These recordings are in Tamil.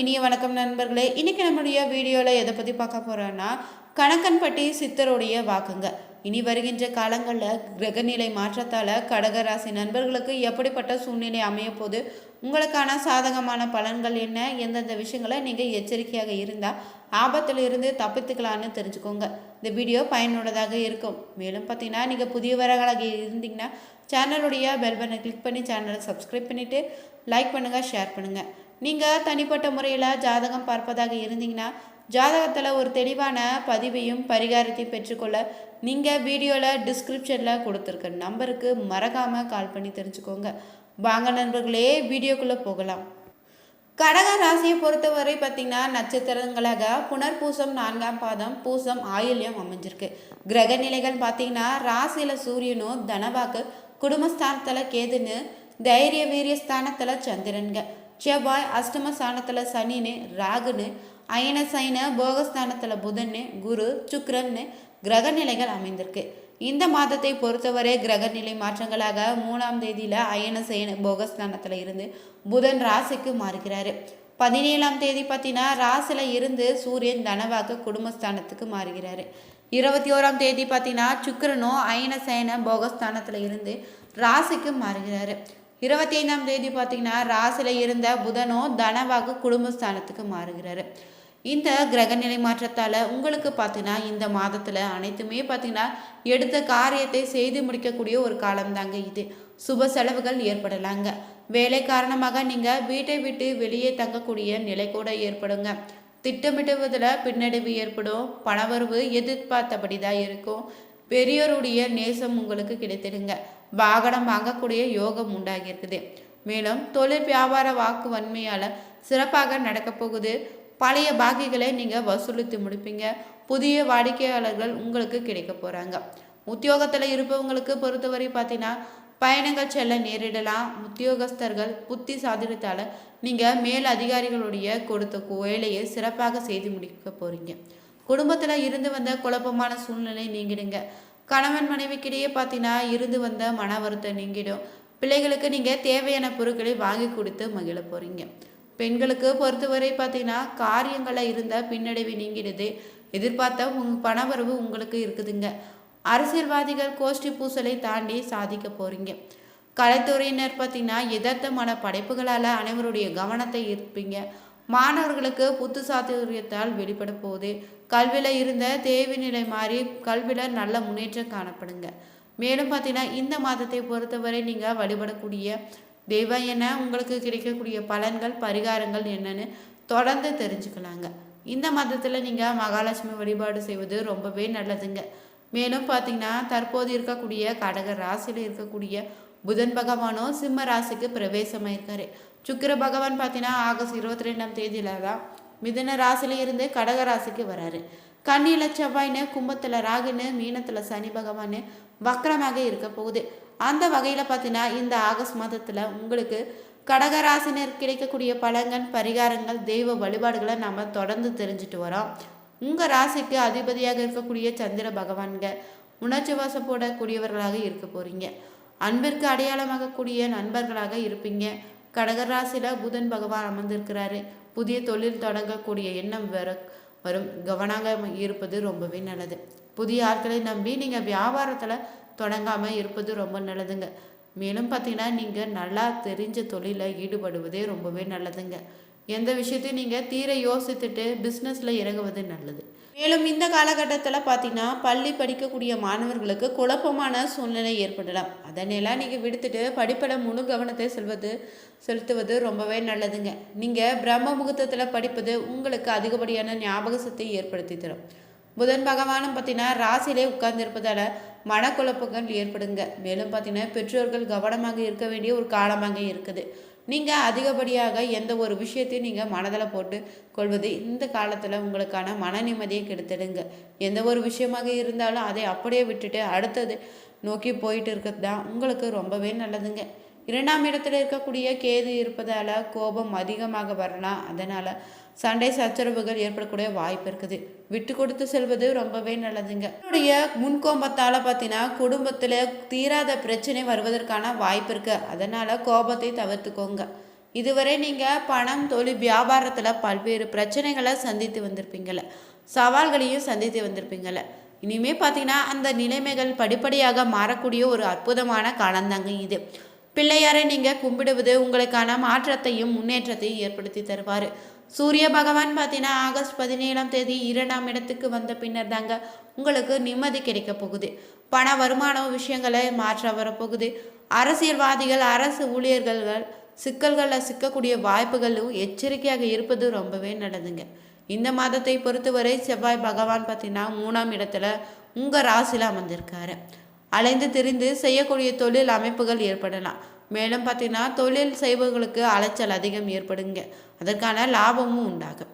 இனிய வணக்கம் நண்பர்களே. இன்றைக்கி நம்முடைய வீடியோவில் எதை பற்றி பார்க்க போகிறோன்னா கணக்கன்பட்டி சித்தருடைய வாக்குங்க. இனி வருகின்ற காலங்களில் கிரகநிலை மாற்றத்தால் கடகராசி நண்பர்களுக்கு எப்படிப்பட்ட சூழ்நிலை அமைய போது உங்களுக்கான சாதகமான பலன்கள் என்ன? எந்தெந்த விஷயங்களை நீங்கள் எச்சரிக்கையாக இருந்தால் ஆபத்தில் இருந்து தப்பித்துக்கலான்னு தெரிஞ்சுக்கோங்க. இந்த வீடியோ பயனுள்ளதாக இருக்கும். மேலும் பார்த்தீங்கன்னா நீங்கள் புதியவர்களாக இருந்தீங்கன்னா சேனலுடைய பெல் பட்டனை கிளிக் பண்ணி சேனலை சப்ஸ்கிரைப் பண்ணிவிட்டு லைக் பண்ணுங்கள் ஷேர் பண்ணுங்கள் நீங்கள் தனிப்பட்ட முறையில் ஜாதகம் பார்ப்பதாக இருந்தீங்கன்னா ஜாதகத்தில் ஒரு தெளிவான பதிவையும் பரிகாரத்தையும் பெற்றுக்கொள்ள நீங்கள் வீடியோவில் டிஸ்கிரிப்ஷனில் கொடுத்துருக்க நம்பருக்கு மறக்காமல் கால் பண்ணி தெரிஞ்சுக்கோங்க. வாங்க நண்பர்களே வீடியோக்குள்ளே போகலாம். கடக ராசியை பொறுத்தவரை பார்த்தீங்கன்னா நட்சத்திரங்களாக புனர்பூசம் நான்காம் பாதம் பூசம் ஆயுள்யம் அமைஞ்சிருக்கு. கிரக நிலைகள் பார்த்தீங்கன்னா ராசியில் சூரியனும் தனவாக்கு குடும்பஸ்தானத்தில் கேதுன்னு தைரிய வீரிய ஸ்தானத்தில் சந்திரன்க. செவ்வாய் அஷ்டம ஸ்தானத்தில் சனின்னு ராகுன்னு அயன சைன போகஸ்தானத்தில் புதன்னு குரு சுக்ரன்னு கிரக நிலைகள் அமைந்திருக்கு. இந்த மாதத்தை பொறுத்தவரை கிரக நிலை மாற்றங்களாக மூணாம் தேதியில் அயன சைன போகஸ்தானத்தில் இருந்து புதன் ராசிக்கு மாறுகிறாரு. பதினேழாம் தேதி பார்த்தீங்கன்னா ராசியில் இருந்து சூரியன் தனவாக்கு குடும்பஸ்தானத்துக்கு மாறுகிறாரு. இருபத்தி ஓராம் தேதி பார்த்தீங்கன்னா சுக்கரனும் அயன சயன போகஸ்தானத்தில் இருந்து ராசிக்கு மாறுகிறாரு. இருபத்தி ஐந்தாம் தேதி பார்த்தீங்கன்னா ராசியில் இருந்த புதனோ தனவாக்கு குடும்பஸ்தானத்துக்கு மாறுகிறாரு. இந்த கிரகநிலை மாற்றத்தால் உங்களுக்கு பார்த்தீங்கன்னா இந்த மாதத்தில் அனைத்துமே பார்த்தீங்கன்னா எடுத்த காரியத்தை செய்து முடிக்கக்கூடிய ஒரு காலம்தாங்க இது. சுப செலவுகள் ஏற்படலாங்க. வேலை காரணமாக நீங்கள் வீட்டை விட்டு வெளியே தங்கக்கூடிய நிலை கூட ஏற்படுங்க. திட்டமிடுவதில் பின்னடைவு ஏற்படும். பணவரவு எதிர்பார்த்தபடி தான் இருக்கும். பெரியோருடைய நேசம் உங்களுக்கு கிடைத்திடுங்க. வாகனம் வாங்கக்கூடிய யோகம் உண்டாகியிருக்குது. மேலும் தொழில் வியாபார வாக்கு வன்மையால் சிறப்பாக நடக்கப் போகுது. பழைய பாக்கிகளை நீங்கள் வசூலித்து முடிப்பீங்க. புதிய வாடிக்கையாளர்கள் உங்களுக்கு கிடைக்க போகிறாங்க உத்தியோகத்தில் இருப்பவங்களுக்கு பொறுத்தவரை பார்த்தீங்கன்னா பயணங்கள் செல்ல நேரிடலாம். உத்தியோகஸ்தர்கள் புத்தி சாதனத்தால் நீங்கள் மேல் அதிகாரிகளுடைய கொடுத்த வேலையை சிறப்பாக செய்து முடிக்க போகிறீங்க குடும்பத்தில் இருந்து வந்த குழப்பமான சூழ்நிலை நீங்கிடுங்க. கணவன் மனைவிக்கிடையே பார்த்தீங்கன்னா இருந்து வந்த மன வருத்தம் நீங்கிடும். பிள்ளைகளுக்கு நீங்கள் தேவையான பொருட்களை வாங்கி கொடுத்து மகிழ போகிறீங்க பெண்களுக்கு பொறுத்தவரை பார்த்தீங்கன்னா காரியங்களில் இருந்த பின்னடைவு நீங்கிடுது. எதிர்பார்த்த உங் பணவரவு உங்களுக்கு இருக்குதுங்க. அரசியல்வாதிகள் கோஷ்டி பூசலை தாண்டி சாதிக்க போகிறீங்க கலைத்துறையினர் பார்த்தீங்கன்னா யதார்த்தமான படைப்புகளால் அனைவருடைய கவனத்தை ஈர்ப்பீங்க. மாணவர்களுக்கு புத்து சாத்துரியத்தால் வெளிப்பட போகுது கல்வியில் இருந்த தேவை நிலை மாறி கல்வியில் நல்ல முன்னேற்றம் காணப்படுங்க. மேலும் பார்த்தீங்கன்னா இந்த மாதத்தை பொறுத்தவரை நீங்கள் வழிபடக்கூடிய தெய்வம் என்ன உங்களுக்கு கிடைக்கக்கூடிய பலன்கள் பரிகாரங்கள் என்னன்னு தொடர்ந்து தெரிஞ்சுக்கலாங்க. இந்த மதத்தில் நீங்கள் மகாலட்சுமி வழிபாடு செய்வது ரொம்பவே நல்லதுங்க. மேலும் பார்த்தீங்கன்னா தற்போது இருக்கக்கூடிய கடக ராசியில் இருக்கக்கூடிய புதன் பகவானோ சிம்ம ராசிக்கு பிரவேசமாயிருக்காரு. சுக்கிர பகவான் பார்த்தீங்கன்னா ஆகஸ்ட் இருபத்தி ரெண்டாம் தேதியில தான் மிதுன ராசியில இருந்து கடக ராசிக்கு வராரு. கண்ணில செவ்வாய்னு கும்பத்தில் ராகுன்னு மீனத்தில் சனி பகவான் வக்கரமாக இருக்க போகுது. அந்த வகையில் பார்த்தீங்கன்னா இந்த ஆகஸ்ட் மாதத்தில் உங்களுக்கு கடகராசினர் கிடைக்கக்கூடிய பழங்கள் பரிகாரங்கள் தெய்வ வழிபாடுகளை நம்ம தொடர்ந்து தெரிஞ்சுட்டு வரோம். உங்கள் ராசிக்கு அதிபதியாக இருக்கக்கூடிய சந்திர பகவான்க உணர்ச்சி வசப்போடக்கூடியவர்களாக இருக்க போகிறீங்க அன்பிற்கு அடையாளமாகக்கூடிய நண்பர்களாக இருப்பீங்க. கடகராசியில் புதன் பகவான் அமர்ந்திருக்கிறாரு. புதிய தொழில் தொடங்கக்கூடிய எண்ணம் வர வரும். கவனமாக இருப்பது ரொம்பவே நல்லது. புதிய ஆட்களை நம்பி நீங்கள் வியாபாரத்தில் தொடங்காமல் இருப்பது ரொம்ப நல்லதுங்க. மேலும் பார்த்தீங்கன்னா நீங்கள் நல்லா தெரிஞ்ச தொழிலில் ஈடுபடுவதே ரொம்பவே நல்லதுங்க. எந்த விஷயத்தையும் நீங்கள் தீர யோசித்துட்டு பிஸ்னஸில் இறங்குவது நல்லது. மேலும் இந்த காலகட்டத்தில் பார்த்தீங்கன்னா பள்ளி படிக்கக்கூடிய மாணவர்களுக்கு குழப்பமான சூழ்நிலை ஏற்படலாம். அதனையெல்லாம் நீங்கள் விடுத்துட்டு படிப்பில் முழு கவனத்தை செல்வது செலுத்துவது ரொம்பவே நல்லதுங்க. நீங்கள் பிரம்ம முகூர்த்தத்தில் படிப்பது உங்களுக்கு அதிகப்படியான ஞாபக சக்தியை ஏற்படுத்தி தரும். புதன் பகவானும் பார்த்தீங்கன்னா ராசியிலே உட்கார்ந்திருப்பதால் மனக்குழப்பங்கள் ஏற்படுங்க. மேலும் பார்த்தீங்கன்னா பெற்றோர்கள் கவனமாக இருக்க வேண்டிய ஒரு காலமாக இருக்குது. நீங்கள் அதிகப்படியாக எந்த ஒரு விஷயத்தையும் நீங்கள் மனதில் போட்டு கொள்வது இந்த காலத்தில் உங்களுக்கான மன நிம்மதியை கெடுத்துடுங்க. எந்த ஒரு விஷயமாக இருந்தாலும் அதை அப்படியே விட்டுட்டு அடுத்தது நோக்கி போயிட்டு இருக்கிறது தான். உங்களுக்கு ரொம்பவே நல்லதுங்க. இரண்டாம் இடத்துல இருக்கக்கூடிய கேது இருப்பதால் கோபம் அதிகமாக வரலாம். அதனால் சண்டை சச்சரவுகள் ஏற்படக்கூடிய வாய்ப்பு இருக்குது. விட்டு கொடுத்து செல்வது ரொம்பவே நல்லதுங்க. என்னுடைய முன்கோபத்தால் பார்த்தீங்கன்னா குடும்பத்தில் தீராத பிரச்சனை வருவதற்கான வாய்ப்பு இருக்குது அதனால் கோபத்தை தவிர்த்துக்கோங்க. இதுவரை நீங்கள் பணம் தொழில் வியாபாரத்தில் பல்வேறு பிரச்சனைகளை சந்தித்து வந்திருப்பீங்கள சவால்களையும் சந்தித்து வந்திருப்பீங்கள இனிமே பார்த்தீங்கன்னா அந்த நிலைமைகள் படிப்படியாக மாறக்கூடிய ஒரு அற்புதமான காலந்தாங்க இது. பிள்ளையாரை நீங்கள் கும்பிடுவது உங்களுக்கான மாற்றத்தையும் முன்னேற்றத்தையும் ஏற்படுத்தி தருவார். சூரிய பகவான் பார்த்தீங்கன்னா ஆகஸ்ட் பதினேழாம் தேதி இரண்டாம் இடத்துக்கு வந்த பின்னர் தாங்க உங்களுக்கு நிம்மதி கிடைக்க போகுது. பண வருமானம் விஷயங்களை மாற்ற வரப்போகுது. அரசியல்வாதிகள் அரசு ஊழியர்கள் சிக்கல்களில் சிக்கக்கூடிய வாய்ப்புகளும் எச்சரிக்கையாக இருப்பது ரொம்பவே நல்லதுங்க. இந்த மாதத்தை பொறுத்தவரை செவ்வாய் பகவான் பார்த்தீங்கன்னா மூணாம் இடத்துல உங்கள் ராசியில் அமர்ந்திருக்காரு. அலைந்து திரிந்து செய்யக்கூடிய தொழில் அமைப்புகள் ஏற்படலாம். மேலும் பார்த்தீங்கன்னா தொழில் செய்பவர்களுக்கு அலைச்சல் அதிகம் ஏற்படுங்க. அதற்கான லாபமும் உண்டாகும்.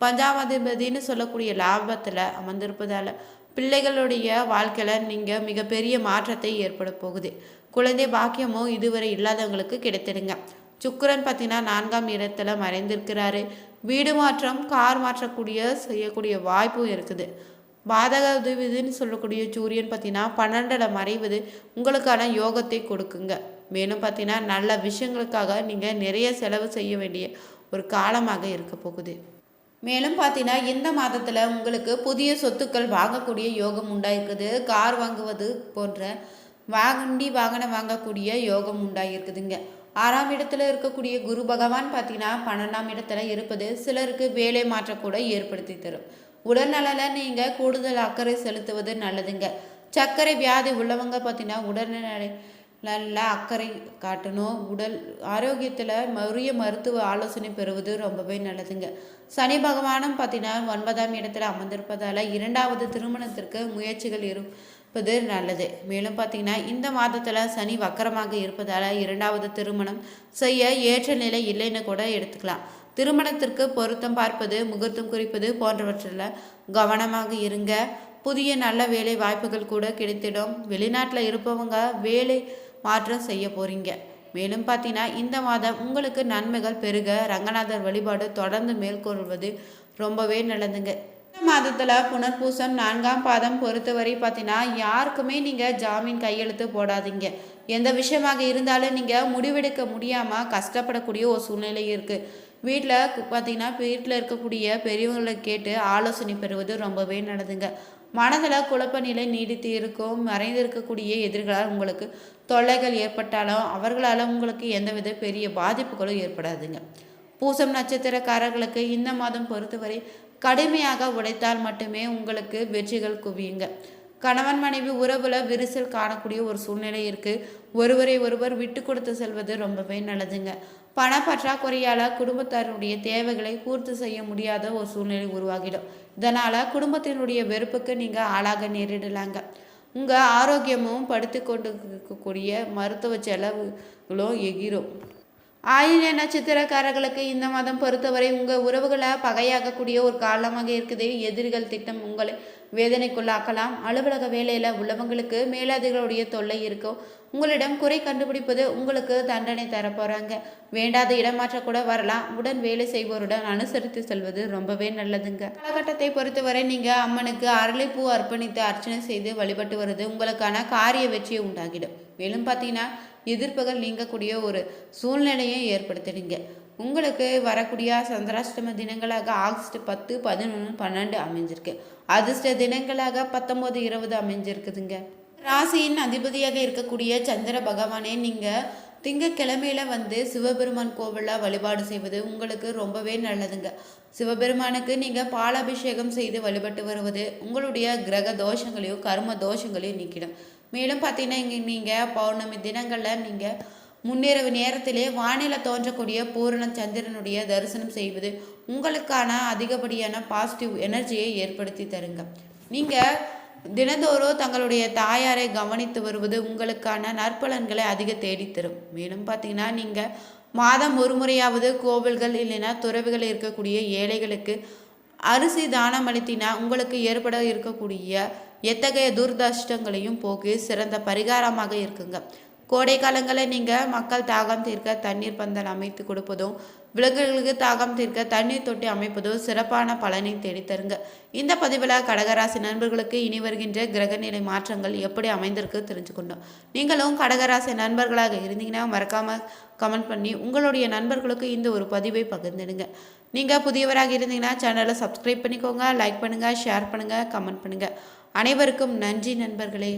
பஞ்சாபதிபதினு சொல்லக்கூடிய லாபத்தில் அமர்ந்திருப்பதால் பிள்ளைகளுடைய வாழ்க்கையில் நீங்கள் மிகப்பெரிய மாற்றத்தை ஏற்பட போகுது. குழந்தை பாக்கியமும் இதுவரை இல்லாதவங்களுக்கு கிடைத்திடுங்க. சுக்கரன் பார்த்தீங்கன்னா நான்காம் இடத்துல மறைந்திருக்கிறாரு. வீடு மாற்றம் கார் மாற்றக்கூடிய செய்யக்கூடிய வாய்ப்பும் இருக்குது. பாதக உதவிதுன்னு சொல்லக்கூடிய சூரியன் பார்த்தீங்கன்னா பன்னெண்டில் மறைவது உங்களுக்கான யோகத்தை கொடுக்குங்க. மேலும் பார்த்தீங்கன்னா நல்ல விஷயங்களுக்காக நீங்கள் நிறைய செலவு செய்ய வேண்டிய ஒரு காலமாக இருக்க போகுது. மேலும் பார்த்தீங்கன்னா இந்த மாதத்தில் உங்களுக்கு புதிய சொத்துக்கள் வாங்கக்கூடிய யோகம் உண்டாயிருக்குது. கார் வாங்குவது போன்ற வாங்கண்டி வாகனம் வாங்கக்கூடிய யோகம் உண்டாயிருக்குதுங்க. ஆறாம் இடத்துல இருக்கக்கூடிய குரு பகவான் பார்த்தீங்கன்னா பன்னெண்டாம் இடத்துல இருப்பது சிலருக்கு வேலை மாற்றக்கூட ஏற்படுத்தி தரும். உடல்நலில் நீங்கள் கூடுதல் அக்கறை செலுத்துவது நல்லதுங்க. சர்க்கரை வியாதி உள்ளவங்க பார்த்தீங்கன்னா உடல்நிலை நல்ல அக்கறை காட்டணும். உடல் ஆரோக்கியத்தில் உரிய மருத்துவ ஆலோசனை பெறுவது ரொம்பவே நல்லதுங்க. சனி பகவானும் பார்த்தீங்கன்னா ஒன்பதாம் இடத்துல அமர்ந்திருப்பதால் இரண்டாவது திருமணத்திற்கு முயற்சிகள் இருப்பது நல்லது. மேலும் பார்த்தீங்கன்னா இந்த மாதத்தில் சனி வக்கரமாக இருப்பதால் இரண்டாவது திருமணம் செய்ய ஏற்ற நிலை இல்லைன்னு கூட எடுத்துக்கலாம். திருமணத்திற்கு பொருத்தம் பார்ப்பது முகூர்த்தம் குறிப்பது போன்றவற்றில் கவனமாக இருங்க. புதிய நல்ல வேலை வாய்ப்புகள் கூட கிடைத்திடும். வெளிநாட்டில் இருப்பவங்க வேலை மாற்றம் செய்ய போகிறீங்க மேலும் பார்த்தீங்கன்னா இந்த மாதம் உங்களுக்கு நன்மைகள் பெருக. ரங்கநாதர் வழிபாடு தொடர்ந்து மேற்கொள்வது ரொம்பவே நல்லதுங்க. மாதத்தில் புனர்பூசம் நான்காம் பாதம் பொறுத்தவரை பார்த்தீங்கன்னா யாருக்குமே நீங்கள் ஜாமீன் கையெழுத்து போடாதீங்க. எந்த விஷயமாக இருந்தாலும் நீங்கள் முடிவெடுக்க முடியாமல் கஷ்டப்படக்கூடிய ஒரு சூழ்நிலை இருக்குது வீட்டில் பார்த்தீங்கன்னா வீட்டில் இருக்கக்கூடிய பெரியவங்களை கேட்டு ஆலோசனை பெறுவது ரொம்பவே நல்லதுங்க. மனதில் குழப்ப நிலை நீடித்து இருக்கும் மறைந்திருக்கக்கூடிய எதிர்களால் உங்களுக்கு தொல்லைகள் ஏற்பட்டாலும் அவர்களால் உங்களுக்கு எந்தவித பெரிய பாதிப்புகளும் ஏற்படாதுங்க. பூசம் நட்சத்திரக்காரர்களுக்கு இந்த மாதம் பொறுத்தவரை கடுமையாக உடைத்தால் மட்டுமே உங்களுக்கு வெற்றிகள் குவியுங்க. கணவன் மனைவி உறவுல விரிசல் காணக்கூடிய ஒரு சூழ்நிலை இருக்கு. ஒருவரை ஒருவர் விட்டு கொடுத்து செல்வது ரொம்பவே நல்லதுங்க. பண பற்றாக்குறையால் குடும்பத்தாருடைய தேவைகளை பூர்த்தி செய்ய முடியாத ஒரு சூழ்நிலை உருவாகிடும். இதனால் குடும்பத்தினுடைய வெறுப்புக்கு நீங்கள் ஆளாக நேரிடலாங்க. உங்கள் ஆரோக்கியமும் படுத்து கொண்டு இருக்கக்கூடிய மருத்துவ செலவுகளும் எகிரும். ஆயில நட்சத்திரக்காரர்களுக்கு இந்த மாதம் பொறுத்தவரை உங்கள் உறவுகளை பகையாகக்கூடிய ஒரு காலமாக இருக்குது. எதிரிகள் திட்டம் உங்களை வேதனைக்குள்ளாக்கலாம். அலுவலக வேலையில் உள்ளவங்களுக்கு மேலதிகளுடைய தொல்லை இருக்கும். உங்களிடம் குறை கண்டுபிடிப்பது உங்களுக்கு தண்டனை தரப்போகிறாங்க வேண்டாத இடமாற்ற கூட வரலாம். உடன் வேலை செய்வோருடன் அனுசரித்து செல்வது ரொம்பவே நல்லதுங்க. காலகட்டத்தை பொறுத்தவரை நீங்கள் அம்மனுக்கு அரளிப்பூ அர்ப்பணித்து அர்ச்சனை செய்து வழிபட்டு வருது உங்களுக்கான காரிய வெற்றியை உண்டாகிடும் மேலும் பார்த்தீங்கன்னா எதிர்ப்புகள் நீங்கக்கூடிய ஒரு சூழ்நிலையை ஏற்படுத்துறீங்க. உங்களுக்கு வரக்கூடிய சந்திராஷ்டம தினங்களாக ஆகஸ்ட் பத்து பதினொன்று பன்னெண்டு அமைஞ்சிருக்கு. அதிர்ஷ்ட தினங்களாக பத்தொம்போது இருபது அமைஞ்சிருக்குதுங்க. ராசியின் அதிபதியாக இருக்கக்கூடிய சந்திர பகவானே நீங்கள் திங்கக்கிழமையில வந்து சிவபெருமான் கோவிலில் வழிபாடு செய்வது உங்களுக்கு ரொம்பவே நல்லதுங்க. சிவபெருமானுக்கு நீங்கள் பாலாபிஷேகம் செய்து வழிபட்டு வருவது உங்களுடைய கிரக தோஷங்களையும் கர்ம தோஷங்களையும் நீக்கிடும். மேலும் பார்த்தீங்கன்னா இங்கே நீங்கள் பௌர்ணமி தினங்களில் நீங்கள் முன்னிரவு நேரத்திலே வானில தோன்றக்கூடிய பூரண சந்திரனுடைய தரிசனம் செய்வது உங்களுக்கான அதிகப்படியான பாசிட்டிவ் எனர்ஜியை ஏற்படுத்தி தருங்க. நீங்கள் தினந்தோறும் தங்களுடைய தாயாரை கவனித்து வருவது உங்களுக்கான நற்பலன்களை அதிக தேடித்தரும். மேலும் பார்த்தீங்கன்னா நீங்கள் மாதம் ஒரு முறையாவது கோவில்கள் இல்லைன்னா துறவுகள் இருக்கக்கூடிய ஏழைகளுக்கு அரிசி தானம் அளித்தினா உங்களுக்கு ஏற்பட இருக்கக்கூடிய எத்தகைய துர்தஷ்டங்களையும் போக்கு சிறந்த பரிகாரமாக இருக்குங்க. கோடை காலங்களில் நீங்கள் மக்கள் தாகம் தீர்க்க தண்ணீர் பந்தல் அமைத்து கொடுப்பதும் விலங்குகளுக்கு தாகம் தீர்க்க தண்ணீர் தொட்டி அமைப்பதோ சிறப்பான பலனை தேடித்தருங்க. இந்த பதிவில் கடகராசி நண்பர்களுக்கு இனி வருகின்ற கிரகநிலை மாற்றங்கள் எப்படி அமைந்திருக்கு தெரிஞ்சுக்கொண்டோம் நீங்களும் கடகராசி நண்பர்களாக இருந்தீங்கன்னா மறக்காமல் கமெண்ட் பண்ணி உங்களுடைய நண்பர்களுக்கு இந்த ஒரு பதிவை பகிர்ந்துடுங்க. நீங்கள் புதியவராக இருந்தீங்கன்னா சேனலை சப்ஸ்கிரைப் பண்ணிக்கோங்க லைக் பண்ணுங்கள் ஷேர் பண்ணுங்கள் கமெண்ட் பண்ணுங்கள் அனைவருக்கும் நன்றி நண்பர்களே.